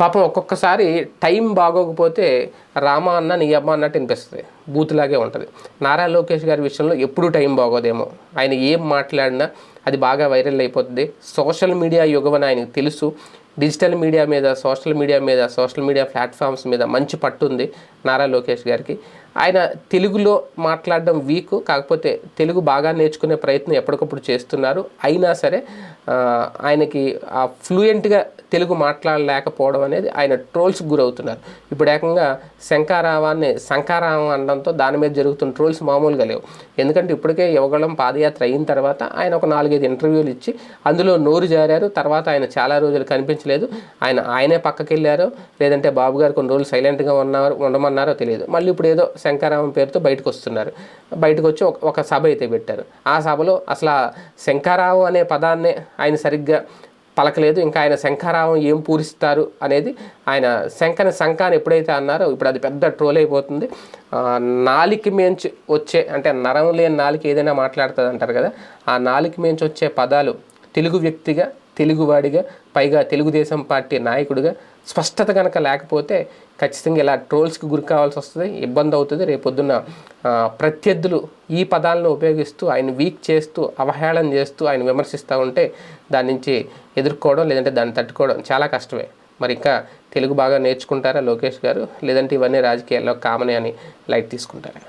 పాపం ఒక్కొక్కసారి టైం బాగోకపోతే రామ అన్న నీ అమ్మ అన్నట్టు అనిపిస్తుంది బూత్లాగే ఉంటుంది. నారా లోకేష్ గారి విషయంలో ఎప్పుడు టైం బాగోదేమో. ఆయన ఏం మాట్లాడినా అది బాగా వైరల్ అయిపోతుంది. సోషల్ మీడియా యుగం అని ఆయనకు తెలుసు. డిజిటల్ మీడియా మీద సోషల్ మీడియా మీద సోషల్ మీడియా ప్లాట్ఫామ్స్ మీద మంచి పట్టు ఉంది నారా లోకేష్ గారికి. ఆయన తెలుగులో మాట్లాడడం వీక్ కాకపోతే తెలుగు బాగా నేర్చుకునే ప్రయత్నం ఎప్పటికప్పుడు చేస్తున్నారు. అయినా సరే ఆయనకి ఆ ఫ్లూయెంట్గా తెలుగు మాట్లాడలేకపోవడం అనేది ఆయన ట్రోల్స్ గురవుతున్నారు. ఇప్పుడు ఏకంగా శంకారావాన్ని శంకారావం అనడంతో దాని మీద జరుగుతున్న ట్రోల్స్ మామూలుగా లేవు. ఎందుకంటే ఇప్పటికే యువగళం పాదయాత్ర అయిన తర్వాత ఆయన ఒక నాలుగైదు ఇంటర్వ్యూలు ఇచ్చి అందులో నోరు జారారు. తర్వాత ఆయన చాలా రోజులు కనిపించలేదు. ఆయన ఆయనే పక్కకి వెళ్ళారు లేదంటే బాబు గారు కొన్ని రోజులు సైలెంట్గా ఉన్నారు ఉండమన్నారో తెలియదు. మళ్ళీ ఇప్పుడు ఏదో శంకారావం పేరుతో బయటకు వస్తున్నారు. బయటకు వచ్చి ఒక ఒక సభ అయితే పెట్టారు. ఆ సభలో అసలు ఆ శంకారావం అనే పదాన్నే ఆయన సరిగ్గా పలకలేదు. ఇంకా ఆయన శంఖారావం ఏం పూరిస్తారు అనేది ఆయన శంఖని శంఖాన్ని ఎప్పుడైతే అన్నారో ఇప్పుడు అది పెద్ద ట్రోల్ అయిపోతుంది. ఆ, నాలికి మేంచి వచ్చే అంటే నరం లేని నాలికి ఏదైనా మాట్లాడుతుంది అంటారు కదా ఆ నాలికి మేంచి వచ్చే పదాలు తెలుగు వ్యక్తిగా తెలుగువాడిగా పైగా తెలుగుదేశం పార్టీ నాయకుడిగా స్పష్టత కనుక లేకపోతే ఖచ్చితంగా ఇలా ట్రోల్స్కి గురి కావాల్సి వస్తుంది ఇబ్బంది అవుతుంది. రేపొద్దున ప్రత్యర్థులు ఈ పదాలను ఉపయోగిస్తూ ఆయన వీక్ చేస్తూ అవహేళన చేస్తూ ఆయన విమర్శిస్తూ ఉంటే దాని నుంచి ఎదుర్కోవడం లేదంటే దాన్ని తట్టుకోవడం చాలా కష్టమే. మరి ఇంకా తెలుగు బాగా నేర్చుకుంటారా లోకేష్ గారు? లేదంటే ఇవన్నీ రాజకీయాల్లో కామనే అని లైట్ తీసుకుంటారా?